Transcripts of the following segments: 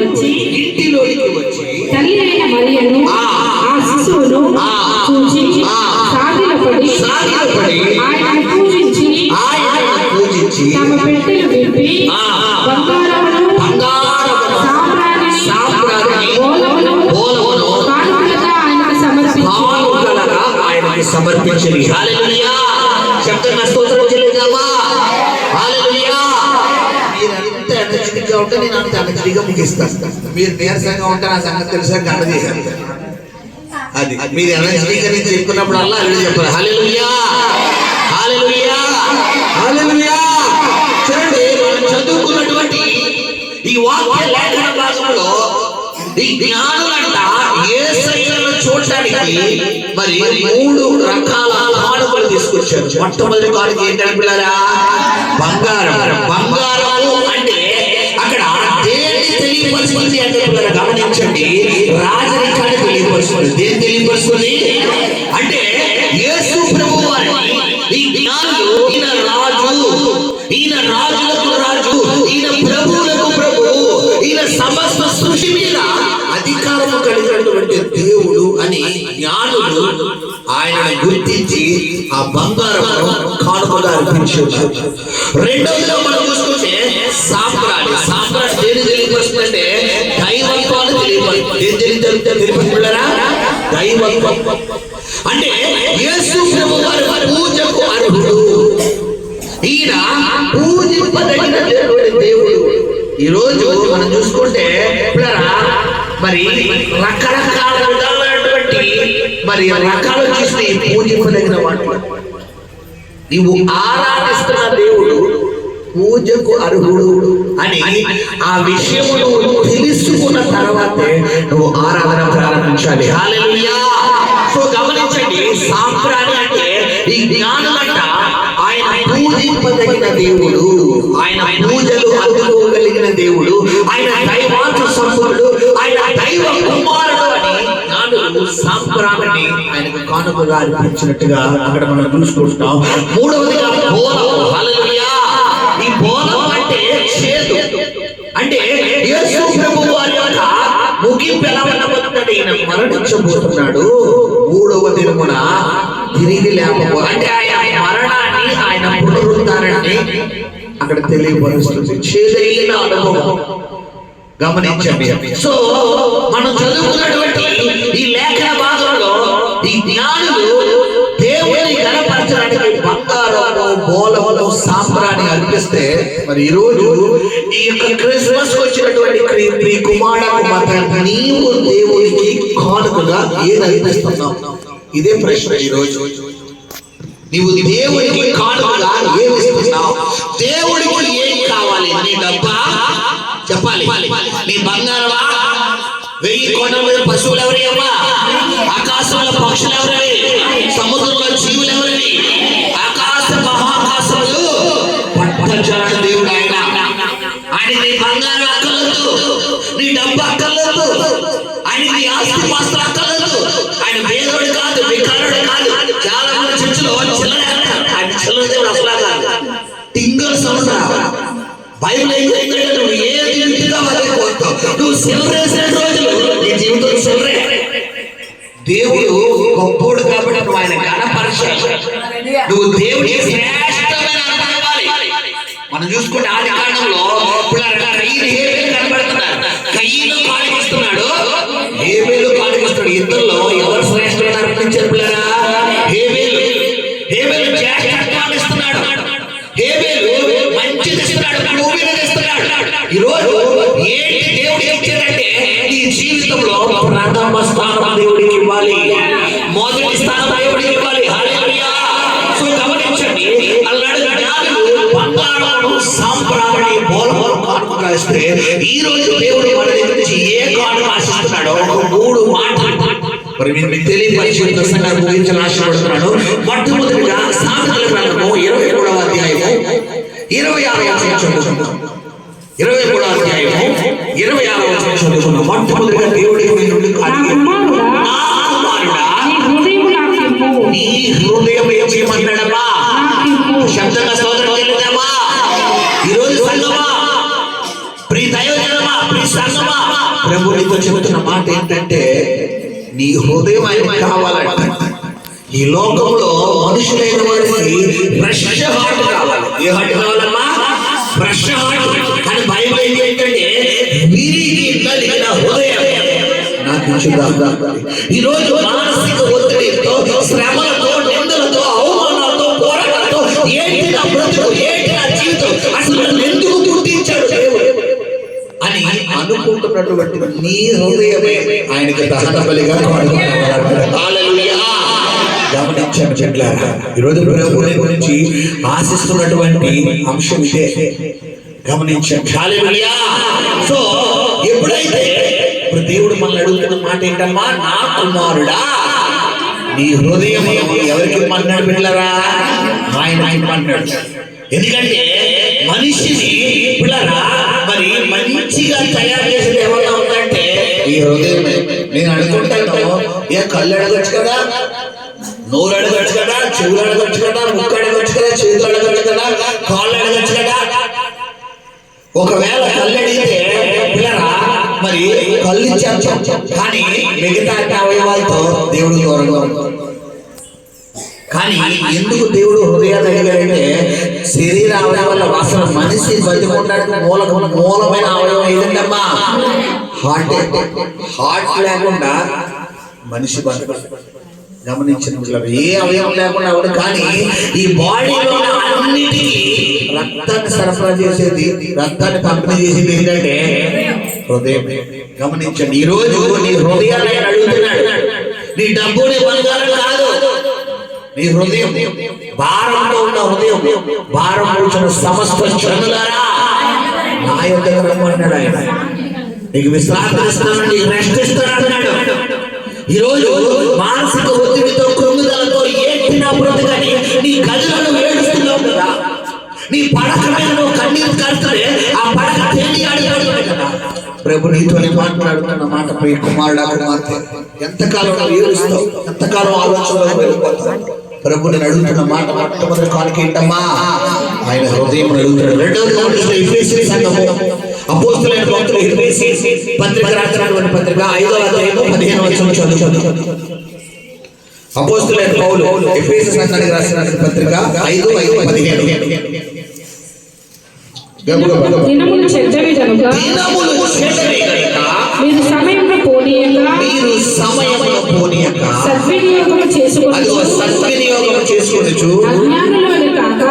వచ్చి ఇంటిలోనికి వచ్చి తల్లి అయిన మరియను ఆ. శిశువును ఆ. చూచి. సాగిలపడి సాగిలపడి ఆయనను పూజించి ఆయనను పూజించి తమ పెట్టెలు విప్పి ఆ. బంగారమును బంగారమును సాంబ్రాణిని సాంబ్రాణిని బోలమును బోలమును కానుకలుగా ఆయనకు సమర్పించి కానుకలుగా ఆయనకి సమర్పించింది హల్లెలూయా శబ్దంగా స్తోత్రం చెల్లిద్దామా హల్లెలూయా మీరంతా ఎనర్జెటిక్ ఉంటే నేను అంత ఎనర్జెటిక్ ముగిస్తాను. మీరు నీరసంగా ఉంటే నా సంగతి తెలుసా? గంట చేశాను అది. మీరు ఎలా గా నేను చెప్పుకున్నప్పుడు అల్లా అది చెప్పాలి హల్లెలూయా! హల్లెలూయా! హల్లెలూయా! చూడండి మనం చదువుకున్నటువంటి ఈ వాక్య లేఖన భాగంలో ఈ జ్ఞానులంట యేసయ్యను చూడటానికి మరి మూడు రకాల కానుకలు తీసుకొచ్చారు. మొట్టమొదటి కానుక ఏంటంటే పిల్లరా? బంగారం. బంగారము కాబట్టి రాజరికాన్ని తెలియపరుచుకోండి దేన్ని తెలియపరుచుకొని? అంటే యేసు ప్రభు వారిని. ఈ జ్ఞానులు ఈయన రాజు ఈయన రాజులకు రాజు ఈయన ప్రభువులకు ప్రభు ఈయన సమస్త సృష్టి మీద అధికారం కలిగినటువంటి దేవుడు అని జ్ఞానులు ఆయన గుర్తించి ఆ బంగారం కానుకగా అర్పించారు రెండవదిగా మనం చూసుకుంటే సాంప్రాణి సాంప్రాణి దేని తెలియపరుస్తుందంటే ఏం దేని తెలియ తెలియపరుస్తున్నారా దైవత్వం. అంటే యేసు ప్రభు వారు పూజకు అర్హుడు. ఈయన పూజింపదగిన దేవుడు ఈ రోజు మనం చూసుకుంటే మరి రకరకాల విధాలైనటువంటి మరి రకాలు చూసి పూజింపదగిన వాటి నీవు ఆరా పూజకు అర్హుడు అని ఆ విషయము తెలుసుకున్న తర్వాతే నువ్వు ఆరాధన ప్రారంభించాలి. సో గమనించండి సాంప్రాణి అంటే ఈ జ్ఞానులంట ఆయన పూజింపదగిన దేవుడు ఆయన పూజలు అందుకోగలిగిన దేవుడు ఆయన దైవాంశ సంపూర్ణుడు ఆయన దైవ కుమారుడు సాంప్రాణిని ఆయనకు కానుకగా అర్పించినట్టుగా అక్కడ మనం చూసుకుంటాం. మూడవదిగా ఈయన మరణించబోతున్నాడు. మూడవ దినమున తిరిగి లేకపో అంటే ఆయన మరణాన్ని ఆయన పునరుద్ధారాన్ని అక్కడ తెలియపరుస్తుంది. చేదైన అనుభవం. గమనించండి. సో మనం చదువుకున్నటువంటి ఈ లేఖన భాగంలో ఈ జ్ఞానులు దేవుని గణపరచడానికి బంగారము బోలములు సాంబ్రాన్ని అర్పిస్తే మరి ఈ రోజు ఈ యొక్క క్రిస్మస్ వచ్చినటువంటి క్రీ- ప్రియ కుమారుడు నీవు దేవునికి కానుకగా ఏది అర్పిస్తున్నావు? ఇదే ప్రశ్న ఈ రోజు. నీవు దేవుడికి కానుకగా ఏమి ఇస్తున్నావు? దేవుడికి ఏం కావాలి? నీ డబ్బా? చెప్పాలి. నీ బంగారమా? వెయ్యి కొండల మీద పశువులు ఎవరి అమ్మా ఆకాశంలో పక్షులు ఎవరవి? సముద్రంలో జీవులు ఎవరి ఆయన నీ బంగారం అక్కర్లేదు నీ డబ్బు అక్కర్లేదు ఆయన నీ ఆస్తి పాస్తులు అక్కర్లేదు ఆయన వేదోడు కాదు వికారుడు కాదు. చాలా మంది చర్చలో చిల్లర ఆయన చిల్లర దేవుడు అసలు కాదు. టింగర్ సంవత్సరం బైబిల్ ఏం చెప్తుందంటే నువ్వు ఏ ఇంటిగా వాళ్ళకి పోతావు నువ్వు సిల్లరేసిన రోజులు నీ జీవితం సిల్లరే దేవుడు గొప్పోడు కాబట్టి నువ్వు ఆయన గణపరచ నువ్వు దేవుడి శ్రేష్టమైన మనం చూసుకుంటే ఆది కాండంలో ఇప్పుడు కయ్యను హేబేలు కనబడుతున్నారు కయ్యను కాడికిస్తున్నాడు హేబేలు కాడికిస్తున్నాడు ఇద్దరిలో ఎవరు శ్రేష్టమైన అర్పించారు పిల్లరా హేబేలు హేబేలు జ్యేష్ఠత్వాన్ని ఇస్తున్నాడు? హేబేలు మంచిది ఇస్తున్నాడు భూమిని ఇస్తున్నాడు ఈరోజు రోజు ఏంటి దేవుడికి ఇచ్చాడంటే ఈ జీవితంలో ప్రథమ స్థానం దేవుడికి ఇవ్వాలి. మొదటి ఇస్తే ఈ రోజు దేవుడు మన దగ్గర నుంచి ఏ కానుక ఆశిస్తున్నాడో ఒక మూడు మాటలు మరి దశగా ముగించాలని ఆశపడుతున్నాను మొట్టమొదటిగా సామెతల గ్రంథము ఇరవై మూడవ అధ్యాయము ఇరవై ఆరవ వచనం చదువుకుందాం ఇరవై మూడవ అధ్యాయము ఇరవై ఆరవ వచనం చదువుకుందాం మొట్టమొదటిగా దేవుడికి మీ నుండి అడిగి కుమారుడా, నా హృదయం నాకు ఇమ్ము. నీ హృదయం ఏం చేయమంటున్నాడమ్మా నాకు ఇమ్ము. శబ్దంగా ప్రభు నీకు చెబుతున్న మాట ఏంటంటే నీ హృదయం ఆయన కావాలంట. ఈ లోకంలో మనుషులైన వాడికి ఫ్రెష్ హార్ట్ కావాలి. ఏ హార్ట్ కావాలమ్మా? ఫ్రెష్ హార్ట్ కానీ భయం ఏం ఏంటంటే విరిగి నలిగిన హృదయం. నాకు ఇచ్చుదా ఈ రోజు మానసిక ఒత్తిడితో శ్రమలతో నిందలతో అవమానాలతో పోరాటాలతో ఏంటి నా బ్రతుకు? ఏంటి నా జీవితం? అసలు అనుకుంటున్నటువంటి నీ హృదయమే ఆయనకి దహన బలిగా గమనించాను చెట్ల ఈరోజు గురించి ఆశిస్తున్నటువంటి అంశం ఇదే. గమనించాం హల్లెలూయా. సో ఎప్పుడైతే ఇప్పుడు దేవుడు మనల్ని అడుగుతున్న మాట ఏంటమ్మా? నా కుమారుడా. నీ హృదయం ఎవరికి మన్నాడు పిల్లరా? ఆయనకి మన్నాడు ఎందుకంటే మనిషిని పిల్లరా? మరి మంచిగా హృదయం నేను అనుకుంటాను ఏ కళ్ళు అడగచ్చు కదా? నోరు అడగచ్చు కదా? చెవులు అడగచ్చు కదా? ముక్కు అడగచ్చు కదా? చేతులు అడగచ్చు కదా? కాళ్ళు అడగచ్చు కదా? ఒకవేళ కళ్ళు అడిగితే పిల్లరా మరి కళ్ళు ఇచ్చాం కానీ మిగతా అవయవాలతో దేవుడు దూరంగా కానీ ఎందుకు దేవుడు హృదయాన్ని అడిగాడంటే శరీర అవయవాల వాసన మనిషి బతికొనడానికి మూల మూలమైన అవయవం ఏదంటమ్మా హార్ట్ హార్ట్ లేకుండా మనిషి బతకడు. గమనించిన ఏ అవయవం లేకుండా అవడు కానీ ఈ బాడీలో అన్నిటికీ రక్తాన్ని సరఫరా చేసేది రక్తాన్ని పంపిణీ చేసేది ఏంటంటే హృదయం. గమనించండి ఈ రోజు నీ హృదయాన్ని అడుగుతున్నాడు. నీ డబ్బు నీ బంగారం కాదు. నీ హృదయం భారంలో ఉన్న హృదయం భారం కూర్చున్న సమస్త జనులారా నా యొక్క రమ్మన్నాడు ఆయన. నీకు విశ్రాంతి ఇస్తాను నీకు రెస్ట్ ఇస్తాను అన్నాడు ఈ రోజు మానసిక ఒత్తిడితో కృంగుదలతో ఏంటి నా బ్రతకని నీ గదులను ఏడుస్తున్నావు కదా. నీ పడక మీద కన్నీరు కడుతుంటే ఆ పడక తేలి ఆడిపోతుంది కదా. ప్రభు నీతో మాట్లాడుతున్న మాట ప్రియ కుమారుడా కుమార్తె ఎంతకాలం ఏడుస్తావు? ఎంతకాలం ఆలోచనలో వెళ్ళిపోతావు? ప్రభు నేను అడుగుతున్న మాట మొట్టమొదటి కానుక ఏంటమ్మా? ఆయన హృదయం అడుగుతున్నాడు రెండవది గమనించిన ఎఫెసీ సంఘము. అపోస్తులైన భక్తులు ఎఫెసీ పత్రిక రాసినటువంటి పత్రిక ఐదవ అధ్యాయము పదిహేను వచనం చదువు అపోస్తులైన పౌలు ఎఫెసీ సంఘానికి రాసినటువంటి పత్రిక ఐదు ఐదు పదిహేను. గబగబా. దినములు చెడ్డవి కనుక దినములు చెడ్డవి గనుక మీరు సమయంలో పోనీయంగా. మీరు సమయమును పోనీయక సద్వినియోగము అది చేసుకుని సద్వినియోగం చేసుకునొచ్చు అజ్ఞానుల కాక.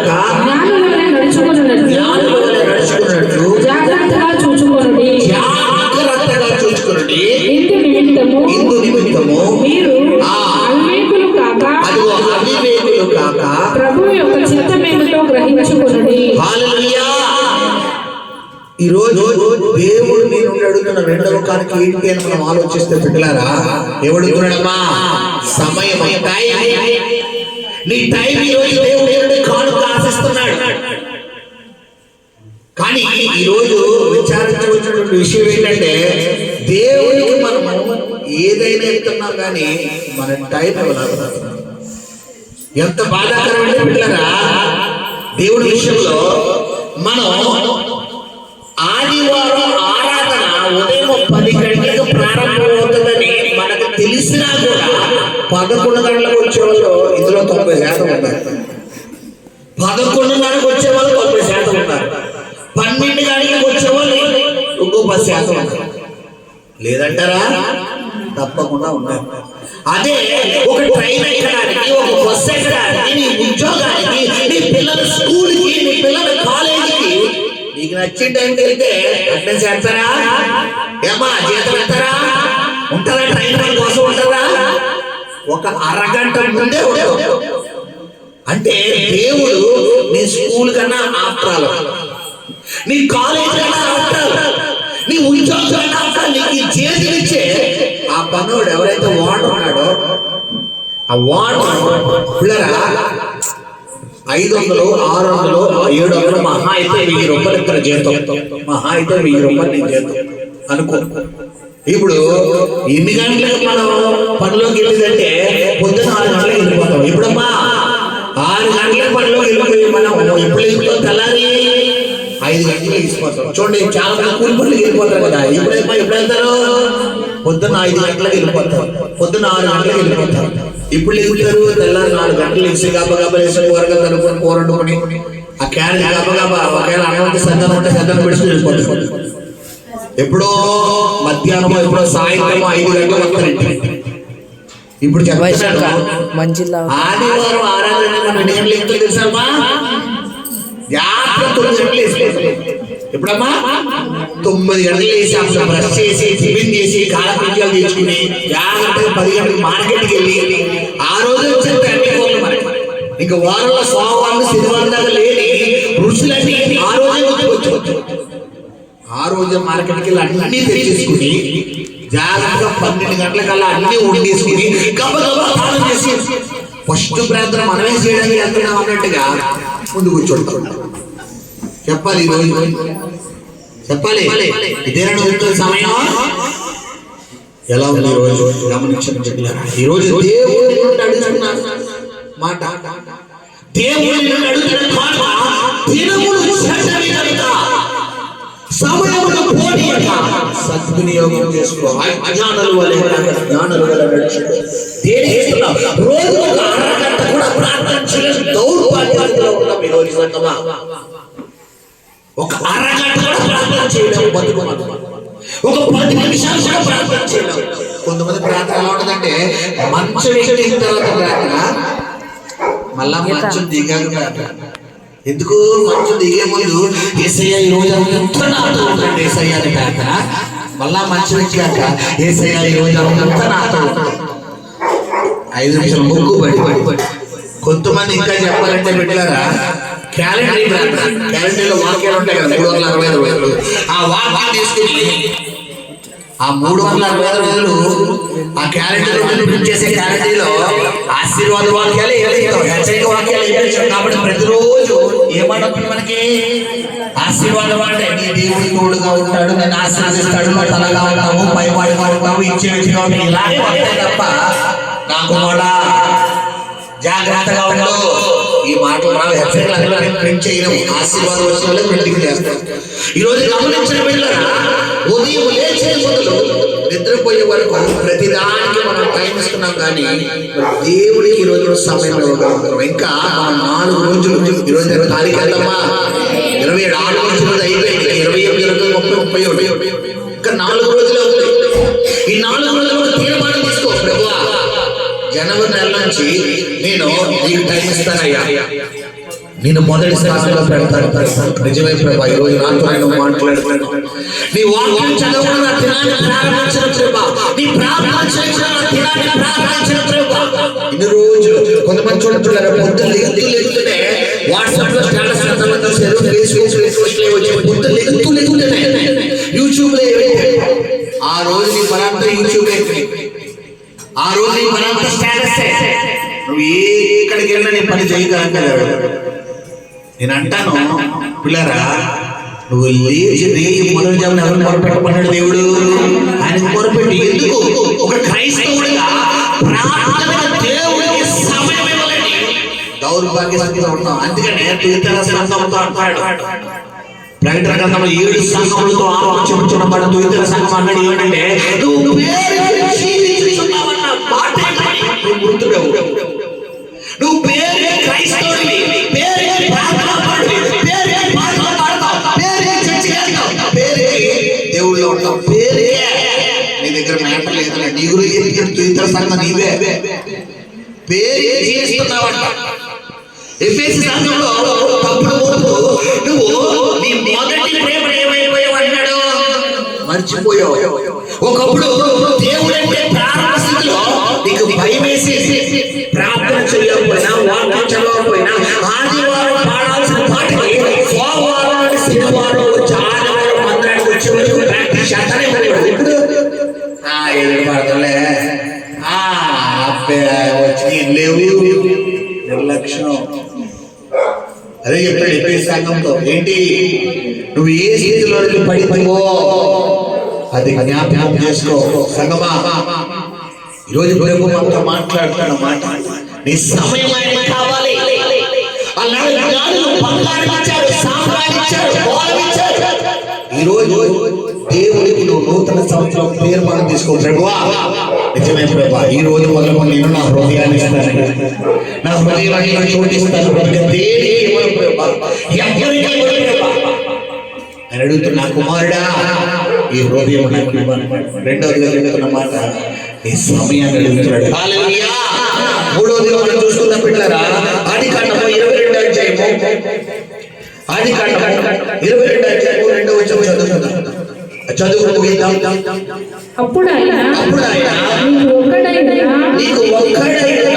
కాక జాగ్రత్తగా చూచుకొనుడి జాగ్రత్తగా చూసుకునండి. ఇందు నిమిత్తము ఇందు నిమిత్తము మీరు ఆ. అవివేకులు కాక అదిగో అవివేకులు కాక ప్రభు యొక్క చిత్తమేమిటో గ్రహించుకొనుడి. హల్లెలూయా ఈ రోజు దేవుడు నీ నుండి అడుగుతున్న రెండవ కానికి ఏంటి అని మనం ఆలోచిస్తే బిడ్డలారా? ఎవడుతున్నాడమ్మా సమయం. టైం నీ టైం ఈ రోజు దేవుడు దేవుడి కానుక ఆశిస్తున్నాడు. కానీ ఈరోజు రోజు విచారించవలసినటువంటి విషయం ఏంటంటే దేవునికి మనము ఏదైనా ఇస్తున్నాం కానీ మన టైం ఇవ్వలేకపోతున్నాం ఎంత బాధాకరమైన పిల్లరా దేవుడి విషయంలో మనం ఆదివారం ఆరాధన ఉదయం పది గంటలకు ప్రారంభమవుతుందని మనకు తెలిసినా కూడా పదకొండు గంటలకు వచ్చే వాళ్ళు ఇందులో తొంభై శాతం ఉంటారు పదకొండున్నరకు వచ్చే వాళ్ళు తొంభై శాతం ఉన్నారు. పన్నెండు గంటలకు వచ్చే వాళ్ళు ఇంకో పది శాతం ఉన్నారు. లేదంటారా? తప్పకుండా ఉన్నారు. అదే ఒక ట్రైన్ ఎక్కడానికి ఒక బస్ ఎక్కడానికి నీ ఉద్యోగానికి నీ పిల్లల స్కూల్కి నీ పిల్లల కాలేజీకి నీకు నచ్చిన టైంకి వెళ్తే అటెండెన్స్ చేస్తారా ఏమా జీతం ఇస్తారా ఉంటారా ట్రైన్ కోసం ఉంటారా ఒక అరగంట ముందే ఉండదు అంటే దేవుడు నీ స్కూల్ కన్నా ఆప్రాలు. నీ కాలేజ్ కన్నా ఆప్రాలు. నీ ఉద్యోగం కన్నా ఆప్రాలు. నీకు ఈ ఆ పనోడు ఎవరైతే వాడున్నాడో ఆ వాడు పిల్లరా ఐదు వందలు ఆరు వందలు ఏడు వందలు మహా అయితే వెయ్యి రూపాయలు ఇక్కడ జీతం. మహా అయితే వెయ్యి రూపాయలు నేను జీతం. అనుకో. ఇప్పుడు ఎన్ని గంటలకు మనం పనిలోకి వెళ్ళిందంటే పొద్దున ఆరు గంటలకు వెళ్ళిపోతాం. ఇప్పుడమ్మా పనిలోకి వెళ్ళిపోయి మనం ఎప్పుడు వెళ్ళిపోతాం తెల్లారి ఐదు గంటలకు వెళ్ళిపోతాం చూడండి చాలా మంది కూలి పనులకు వెళ్ళిపోతారు కదా. ఇప్పుడు ఎప్పుడు వెళ్తారు? పొద్దున్న ఐదు గంటలకు వెళ్ళిపోతారు. పొద్దున్న ఆరు గంటలకు వెళ్ళిపోతారు. ఇప్పుడు ఎగుతారు తెల్లారి నాలుగు గంటలు వేసి గబ గబ వేసి కూరగా కనుక్కొని కూర వండుకొని ఆ క్యారెట్ గబ గబ ఒకవేళ అన్నం సద్దనం ఉంటే సద్దనం పెట్టి వెళ్ళిపోతారు. ఎప్పుడో మధ్యాహ్నం ఎప్పుడో సాయంత్రం ఐదు గంటలకు వస్తారు. ఇప్పుడు వైశాఖ మంజిల్లా ఆదివారం ఆరాధన ఎన్ని గంటలు ఎక్కువ తెలుసమ్మా జాగ్రత్త తొమ్మిది గంటలు వేసుకోవాలి ఎప్పుడమ్మా? తొమ్మిది గంటలు వేసి అప్పుడు బ్రష్ చేసి టిఫిన్ చేసి కాలపించాలు తీసుకుని జాగ్రత్తగా పది గంటలకు మార్కెట్కి వెళ్ళి ఆ రోజు మనకి. ఇంకా వారంలో సోమవారం శనివారం దాకా లేని రుచులన్నీ ఆ రోజే వచ్చి ఆ రోజు మార్కెట్కి వెళ్ళి అన్ని తెచ్చేసుకుని జాగ్రత్తగా పన్నెండు గంటలకల్లా అన్ని ఉండేసుకుని గబ గబ స్నానం చేసి ఫస్ట్ ప్రార్థన మనమే చేయడానికి వెళ్తున్నాం అన్నట్టుగా ముందు కూర్చోండి. చెప్పాలి ఈ చెప్పాలి. ఇదేనా ఉంటుంది సమయం. ఎలా ఉంది ఈరోజు రోజు? గమనించండి బిడ్డలారా. ఈ రోజు అడుగుతున్నా మాట. దేవుడు అడుగుతున్న మాట. దినములు చెడ్డవి సమయమును పోనీయక సద్వినియోగం చేసుకో. అజ్ఞానుల వలె. జ్ఞానుల వలె నడుచుకో దేనికి ఇస్తున్నావు? రోజు ఒక అరగంట కూడా ప్రార్థన చేయడం దౌర్భాగ్యంలో ఉన్నాం ఈ రోజు సంగమా ఒక అరగంట కూడా ప్రార్థన చేయడం బతుకున్నాం ఒక పది నిమిషాలు కూడా ప్రార్థన చేయడం కొంతమంది ప్రార్థన ఎలా ఉంటుందంటే మంచం ఎక్కిన తర్వాత ప్రార్థన. మళ్ళా మంచం దిగాక ప్రార్థన. ఎందుకు మంచు దిగే ముందు ఏసయ్య ఈ రోజు అంతా నాతో ఉండండి ఏసయ్య అని ప్రార్థన మళ్ళా మంచు వచ్చాక ఏసయ్య ఈ రోజు అంతా నాతో ఐదు నిమిషాలు ముక్కు పడి. పడి పడి కొంతమంది ఇంకా చెప్పాలంటే పెట్టారా? క్యాలెండర్ క్యాలెండర్లో వాక్యాలు ఉంటాయి కదా మూడు వందల అరవై అరవై ఆ వాక్యం తీసుకుని ఆ మూడు వందల అరవై ఐదు రోజులు ఆ క్యాలెండర్ చేసే క్యాలెండర్ ఆశీర్వాద వాక్యాలు హెచ్చరిక వాక్యాలు ఏమిస్తాం కాబట్టి ప్రతిరోజు ఏమంటుంది మనకి? ఆశీర్వాద వాడే నీ దేవుడి తోడుగా ఉంటాడు నేను ఆశీర్వదిస్తాడు నువ్వు తలగా ఉంటాము పైవాడి ఉంటావు ఇచ్చే వ్యక్తిగా ఇలాగే ఉంటాయి తప్ప నాకు కూడా జాగ్రత్తగా ఉండవు ఈ మాటలు మనం హెచ్చరికలు ప్రింట్ చేయడం ఆశీర్వాదం వస్తువులే ప్రింటింగ్ చేస్తాం ఈరోజు గమనించిన పిల్లరా ఉదయం లేచే మొదలు నిద్రపోయే వరకు ప్రతిదానికి మనం టైం ఇస్తున్నాం కానీ మరి దేవుడికి ఈ రోజు సమయం ఇవ్వగలుగుతున్నాం ఇంకా మనం నాలుగు రోజులు ఈ రోజు ఇరవై తారీఖు వెళ్దామా ఇరవై ఏడు. ఆరు రోజులు అయిపోయింది. ఇరవై ఎనిమిది ఇరవై ముప్పై ముప్పై ఒకటి ఇంకా నాలుగు రోజులు అవుతాయి ఈ నాలుగు రోజులు తీర్మానం తీసుకో ప్రభు జనవరి నెల నుంచి నేను నీకు టైం ఇస్తానయ్యా. నేను మొదటి స్థానంలో పెడతాను. నిజమే ప్రభా ఈరోజు నాతో నేను మాట్లాడుతున్నాను నీ వాక్యం చదవడం నా దినాన్ని ప్రారంభించిన ప్రభా. నీ ప్రార్థన చేయడం నా దినాన్ని ప్రారంభించిన ప్రభా. ఇన్ని రోజులు కొంతమంది చూడట్లేదు పొద్దున్న ఎత్తు లెగుతూనే వాట్సాప్లో స్టేటస్ ఎంతమంది చూసారు ఫేస్బుక్ ఫేస్బుక్లో వచ్చి పొద్దున్న ఎత్తు లెగుతూనే యూట్యూబ్లో ఆ రోజు నీ పరంతా యూట్యూబ్. ఆ రోజు నీ పనంతా స్టేటస్. నువ్వు ఎక్కడికి వెళ్ళినా నీ పని చేయగలగలేదు నేను అంటాను పిల్లరా నువ్వు లేచి రేయి మొదటి జామున ఎవరు మొరపెట్టమన్నాడు దేవుడు? ఆయన మొరపెట్టి ఎందుకు? ఒక క్రైస్తవుడిగా ప్రార్థన దేవుడికి సమయం ఇవ్వాలని దౌర్భాగ్యంగా ఉన్నాం అందుకనే తుయితర సంఘంతో అంటాడు ప్రకటన గ్రంథంలో ఏడు సంఘములతో ఆలోచించబడిన ఇతర సంఘం అన్నాడు ఏమంటే నువ్వు గురించి సంఘం నీవే పేరు చేస్తున్నావంట. ఎఫ్ఎసి సంఘంలో తప్పుడు ఓటు నువ్వు నీ మొదటి ప్రేమ ఏమైపోయావు అన్నాడు మర్చిపోయావు. ఒకప్పుడు దేవుడంటే ప్రారంభ స్థితిలో నీకు భయం వేసి ప్రార్థన చేయకపోయినా వాక్యం చదవకపోయినా లక్షణం అదే చెప్పాడు ఎప్పటి సంఘంతో. ఏంటి? నువ్వు ఏ స్థితిలో నుండి పడిపోవో అది జ్ఞాపకం చేసుకో. సంగమా ఈరోజు ప్రభు మనతో మాట్లాడుతున్న మాట. నీ సమయం ఆయన కావాలి. అన్నాడు జ్ఞానులు బంగారం ఇచ్చారు సాంప్రదాయం ఇచ్చారు బోధం ఇచ్చారు. ఈ రోజు దేవుడికి నువ్వు నూతన సంవత్సరం తీర్మానం తీసుకో ప్రభువా నిజమే ప్రభా ఈ రోజు మొదలుకొని నేను నా హృదయాన్ని ఇస్తాను నా హృదయాన్ని నేను చోటిస్తాను దేనికి అని అడుగుతున్నా కుమారుడా ఈ హృదయం నాకు రెండవదిగా చెప్తున్న మాట ఈ సమయాన్ని అడుగుతున్నాడు. మూడవదిగా మనం చూసుకున్న పిల్లరా. ఆది కాండము ఇరవై రెండు అధ్యాయము. ఆది కాండము ఇరవై రెండు అధ్యాయము రెండవ వచనం చదువుకుందాం చదువుకుంటూ వెళ్దాం. అప్పుడు ఆయన నీకు ఒక్కడైనా నీకు ఒక్కడైన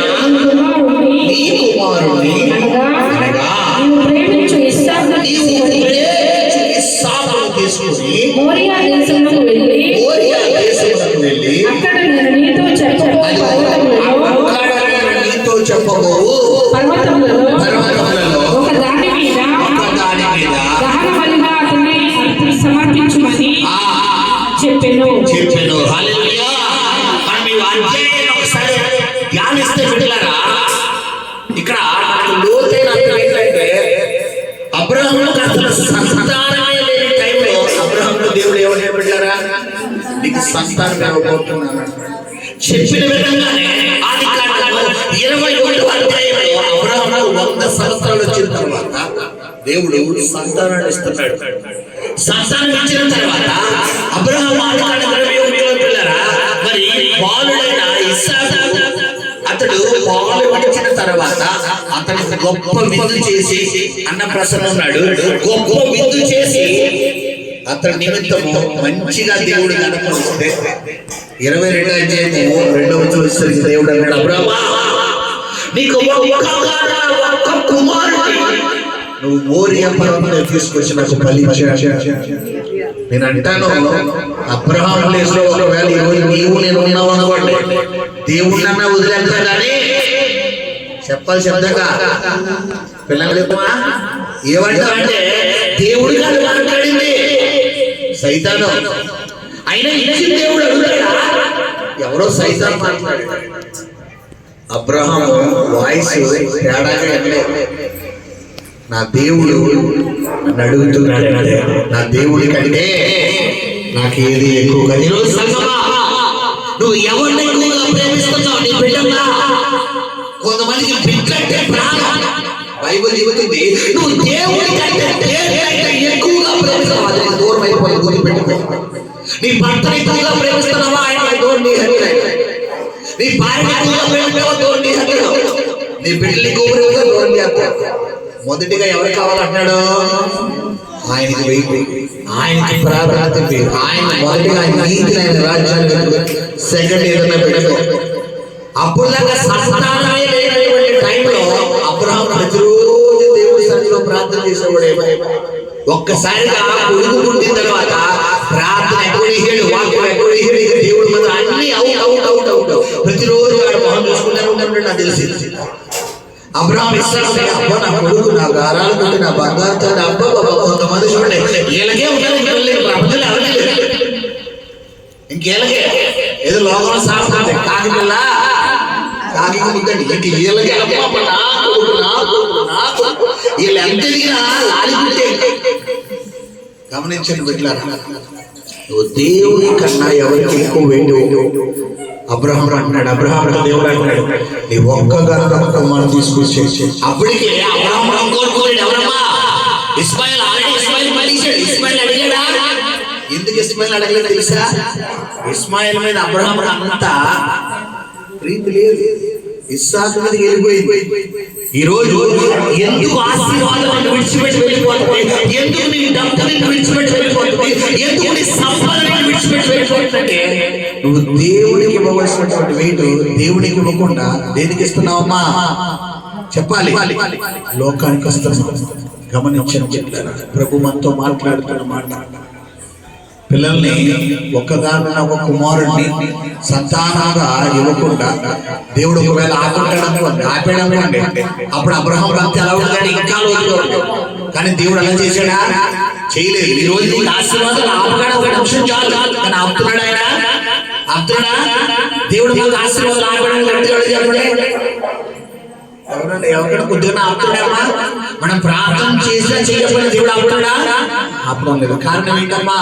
నీ కుమారుని నీవు ప్రేమించు ఇస్సాకును నీవు ప్రేమించు ఇస్సాకును తీసుకుని మోరియా దేశమునకు వెళ్ళి మోరియా దేశమునకు వెళ్ళి అక్కడ నేను నీతో చెప్పబో అది పర్వతములలో అక్కడ నేను నీతో చెప్పబోవు పర్వతములలో పర్వతములలో ఒక దాని మీద ఒక దాని మీద సమర్పించుమని చెప్పెను. చెప్పాను. హల్లెలూయా. మనం ఈ అధ్యాయాన్ని ఒకసారి ధ్యానిస్తే బిడ్డలారా ఇక్కడ మనకు లోతైన అర్థం ఏంటంటే అబ్రహాముకు అసలు సంతానమే లేని టైంలో అబ్రహామును దేవుడు ఏమని బిడ్డలారా? నీకు సంతానం ఇవ్వబోతున్నాను చెప్పిన విధంగానే ఆది ఇరవై ఒకటో అధ్యాయంలో వంద సంవత్సరాలు వచ్చిన తర్వాత దేవుడు సంతానాన్ని ఇస్తున్నాడు. సంతానం ఇచ్చిన తర్వాత అబ్రహం పిల్లరా? మరి బాలుడైన ఇస్సాకు అతడు పాలు విడిచిన తర్వాత అతను గొప్ప విందు చేసి అన్న ప్రసన్న ఉన్నాడు. గొప్ప విందు చేసి అతని నిమిత్తము మంచిగా దేవుడు కనపరిస్తే ఇరవై రెండు అధ్యాయము రెండవ వచ్చేసరికి దేవుడు అన్నాడు. అబ్రామా నీకు ఒక్క కుమారుడు నువ్వు ఓరియా పర్వతం తీసుకొచ్చి నాకు ఫలించాడు నేను అంటాను అబ్రహాం ప్లేస్లో ఒకవేళ ఈరోజు నీవు నేను ఉన్నావు అనుకోండి దేవుడినన్నా వదిలేస్తా కానీ చెప్పాలి శబ్దంగా పిల్లలు ఏమంటా అంటే దేవుడి కాదు మాట్లాడింది. సైతాను. అయినా ఇచ్చి దేవుడు అడుగుతాడా? ఎవరో సైతాన్ మాట్లాడాడు. అబ్రహాం వాయిస్ తేడాగా నా దేవుడు నన్ను నా దేవుడి కంటే నాకేది ఎక్కువ కాదు. ఈరోజు సంగమా నువ్వు ఎవరిని ఎక్కువగా ప్రేమిస్తున్నావు నీ బిడ్డన్నా కొంతమందికి బిడ్డంటే ప్రాణం. బైబిల్ చెబుతుంది నువ్వు దేవుడి కంటే దేవుడి ఎక్కువగా ప్రేమిస్తావు అది నీకు దూరం అయిపోయి గుర్తుపెట్టుకో. నీ భర్తని ఎక్కువగా ప్రేమిస్తున్నావా? ఆయన దూరం నీ ఎక్కువగా ప్రేమిస్తావా దూరం నీ బిడ్డని ఎక్కువ ప్రేమిస్తావా దూరం నీ మొదటిగా ఎవరు కావాలంటున్నాడు? ఆయనకి వెయ్యి ఆయనకి ప్రాధాన్యత ఇవ్వు. ఆయన మొదటిగా ఆయన నీతిని ఆయన రాజ్యాన్ని సెకండ్ ఏదైనా పెట్టుకో. అప్పుడు సంతానమే లేనటువంటి టైంలో అబ్రహం ప్రతిరోజు దేవుడి సన్నిధిలో ప్రార్థన చేసేవాడే ఒక్కసారిగా కొడుకు పుట్టిన తర్వాత ప్రార్థన ఎక్కడ వేసాడు వాక్యం ఎక్కడ వేసాడు ఇక దేవుడి అన్ని అవుట్ అవుట్ అవుట్ అవుట్. ప్రతిరోజు వాడు మొహం చూసుకుంటూనే ఉంటాడు నాకు తెలిసి. అబ్రహాం ఇస్తాడు అబ్బా నా కొడుకు నా గారాలు కొట్టి నా బంగారుతో అబ్బా బాబా కొంతమంది చూడండి వీళ్ళకే ఉంటారు ఇంకా వీళ్ళకి ప్రపంచంలో ఎవరికి లేదు ఇంకేళ్ళకే ఏదో లోకంలో సాగుతుంది కాకి పిల్ల కాకి ముద్దండి ఇంక వీళ్ళకి అబ్బా నా కొడుకు నా కొడుకు నా కొడుకు వీళ్ళు ఎంత ఎదిగినా లాలి పుట్టే గమనించండి బిడ్డలారా నువ్వు దేవుని కన్నా ఎవరికి ఎక్కువ వేడి అబ్రహం అంటున్నాడు అబ్రహం దేవుడు అంటున్నాడు. నీ ఒక్కగారు కుమారుడు తీసుకొచ్చి అప్పటికే అబ్రహం కోరుకోలేడు ఎవరమ్మా? ఇస్మాయిల్ ఆల్రెడీ ఇస్మాయిల్ అడిగాడు ఇస్మాయిల్ అడిగాడా? ఎందుకు ఇస్మాయిల్ అడగలేదు తెలుసా? ఇస్మాయిల్ మీద అబ్రహం అంత ప్రీతి లేదు. ఇస్సాకు మీద వెళ్ళిపోయింది ఈ రోజు ఎందుకు ఆశీర్వాదం విడిచిపెట్టి వెళ్ళిపోతుంది? ఎందుకు నీ డబ్బు విడిచిపెట్టి వెళ్ళిపోతుంది? ఎందుకు నీ సంపద వెళ్ళిపోతుందంటే నువ్వు దేవుడికి ఇవ్వవలసినటువంటి వెయిట్ దేవుడికి ఇవ్వకుండా దేనికి ఇస్తున్నావమ్మా? చెప్పాలి. లోకానికి వస్తున్నావు గమనించని ప్రభు మనతో మాట్లాడుతున్న మాట. పిల్లల్ని ఒక్కగానున్న ఒక కుమారుడిని సంతానంగా ఇవ్వకుండా దేవుడు ఒకవేళ ఆకుంటాడు ఆపేయడం అప్పుడు అబ్రహం భక్తి ఎలా ఉంటుందని ఇంకా కానీ దేవుడు అలా చేశాడా? చేయలేదు. ఈ రోజు నీకు ఆశీర్వాదం ఆపగానే ఒక నిమిషం చాలు కానీ ఆపుతున్నాడు ఆయన? ఆపుతున్నాడా? దేవుడు మనకు ఆశీర్వాదం ఆపడానికి గట్టిగా చెప్పండి ఎవరండి? ఎవరికైనా కొద్దిగా మనం ప్రార్థన చేసినా చేయకపోయినా దేవుడు ఆపుతాడా ఆపడం లేదు. కారణం ఏంటమ్మా?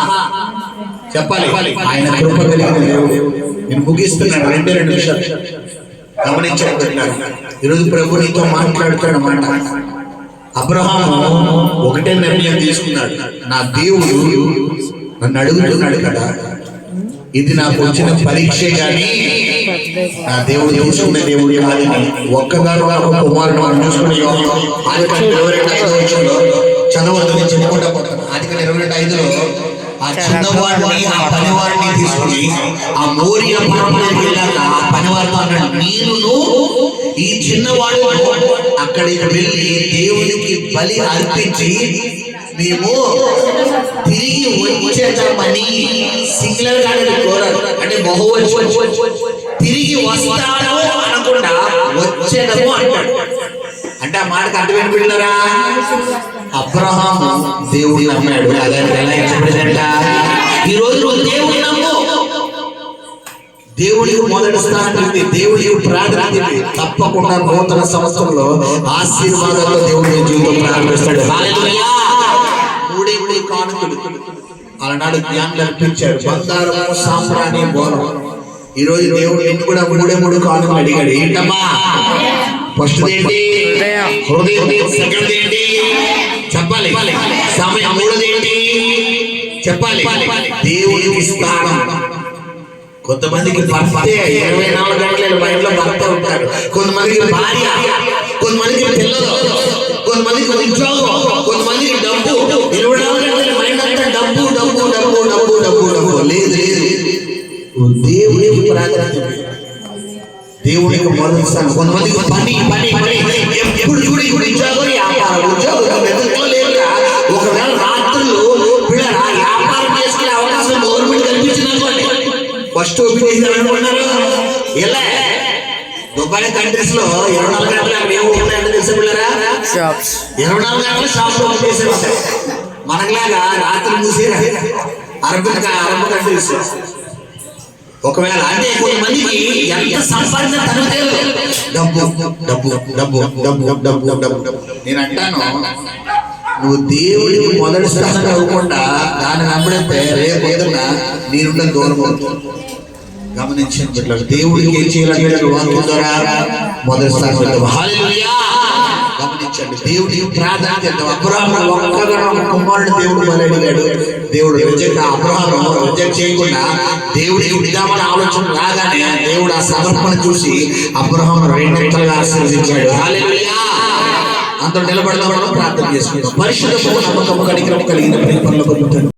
చెప్పాలి. ఆయన కృప కలిగిన దేవుడు. నేను ముగిస్తున్నాను. రెండే రెండు నిమిషాలు. గమనించండి. పిల్లలు. ఈరోజు ప్రభు నీతో మాట్లాడుతాడు అన్నమాట అబ్రహాము ఒకటే నిర్ణయం తీసుకున్నాడు. నా దేవుడు నన్ను అడుగుతున్నాడు కదా ఇది నాకు వచ్చిన పరీక్షే కానీ నా దేవుడు చూసుకునే దేవుడు కాదని ఒక్కగారు ఒక కుమారుడు మనం చూసుకునే యోగం ఆది కాండం ఇరవై రెండు ఐదో వచ్చంలో చదవద్దు నేను చెప్పుకుంటా పోతాను. ఆది కాండం ఇరవై రెండు ఐదులో ఆ చిన్నవాడిని ఆ పనివాడిని తీసుకుని ఆ మోరియ పర్వతానికి వెళ్ళాక ఆ పనివారితో అన్నాడు నీరును ఈ చిన్నవాడు అక్కడికి వెళ్ళి దేవునికి బలి అర్పించి మేము తిరిగి వచ్చేటమని సింగులర్గా కోరారు. అంటే బహువచ్చు తిరిగి వస్తాడు అనకుండా వచ్చేటము అంటాడు. అంటే ఆ మాటకు అర్థం ఏంటి అబ్రహాము దేవుడు నమ్మాడు. అలాంటి ఎలా చెప్పలేదంట ఈ రోజు దేవుడు దేవుడికి మొదటి స్థానం ఉంది దేవుడికి ప్రాధాన్యత. తప్పకుండా నూతన సంవత్సరంలో ఆశీర్వాదాలతో దేవుడు జీవితం ప్రారంభిస్తాడు. మూడే మూడు కానుకలు? అలనాడు జ్ఞానులు అర్పించారు బంగారము సాంబ్రాణి బోనం ఈ రోజు దేవుడు నిన్ను కూడా మూడే మూడు కానుకలు అడిగాడు. ఏంటమ్మా? ఫస్ట్ ఏంటి? హృదయం సెకండ్ ఏంటి? చెప్పాలి. సమయం మూడోది ఏంటి? చెప్పాలి. దేవుడికి స్థానం. కొంతమందికి భర్త ఇరవై నాలుగు గంటల బయటలో భర్త ఉంటారు. కొంతమందికి భార్య కొంతమందికి పిల్లలు కొంతమందికి ఉద్యోగం కొంతమందికి డబ్బు. ఇరవై నాలుగు గంటల మైండ్ అంతా డబ్బు డబ్బు డబ్బు డబ్బు డబ్బు డబ్బు. లేదు లేదు. దేవునికి ప్రాధాన్యత. దేవునికి మొదటి స్థానం కొంతమందికి పని పని పని. ఎప్పుడు చూడు ఇప్పుడు ఉద్యోగం వ్యాపారం ఉద్యోగం ఫస్ట్ ఓపెన్ ఇలా. దుబాయ్ కంట్రీస్లో ఇరవై నాలుగు గంటలు అక్కడ ఏమో ఉంటాయంటే తెలుసా పిల్లరా. ఇరవై నాలుగు గంటలు షాప్ ఓపెన్ చేసే ఉంటాయి మనకులాగా రాత్రి మూసి అరబ్ అరబ్ కంట్రీస్ ఒకవేళ అంటే కొంతమందికి ఎంత సంపాదించిన తను తెలియదు. డబ్బు డబ్బు డబ్బు డబ్బు డబ్బు డబ్బు. నేను అంటాను నువ్వు దేవుడికి మొదటి స్థానం అవ్వకుండా దాన్ని నమ్మడితే రేపు పొద్దున్న నేనుండ దూరం అవుతుంది. గమనించండి పిల్లలు దేవుడికి ఏం చేయాలంటే వాక్యం ద్వారా మొదటి గమనించండి దేవుడికి ప్రాధాన్యత ఒక్కగా కుమారుడు దేవుడు బలి అడిగాడు దేవుడు రిజెక్ట్ అబ్రహాము రిజెక్ట్ చేయకుండా ఆలోచన రాగానే దేవుడు ఆ సమర్పణ చూసి అబ్రహాం రెండంతలుగా ఆశీర్వదించాడు. అంత నిలబడదామని ప్రార్థన చేసుకుందాం. పరిశుద్ధ నమ్మకం కడిగిన కలిగిన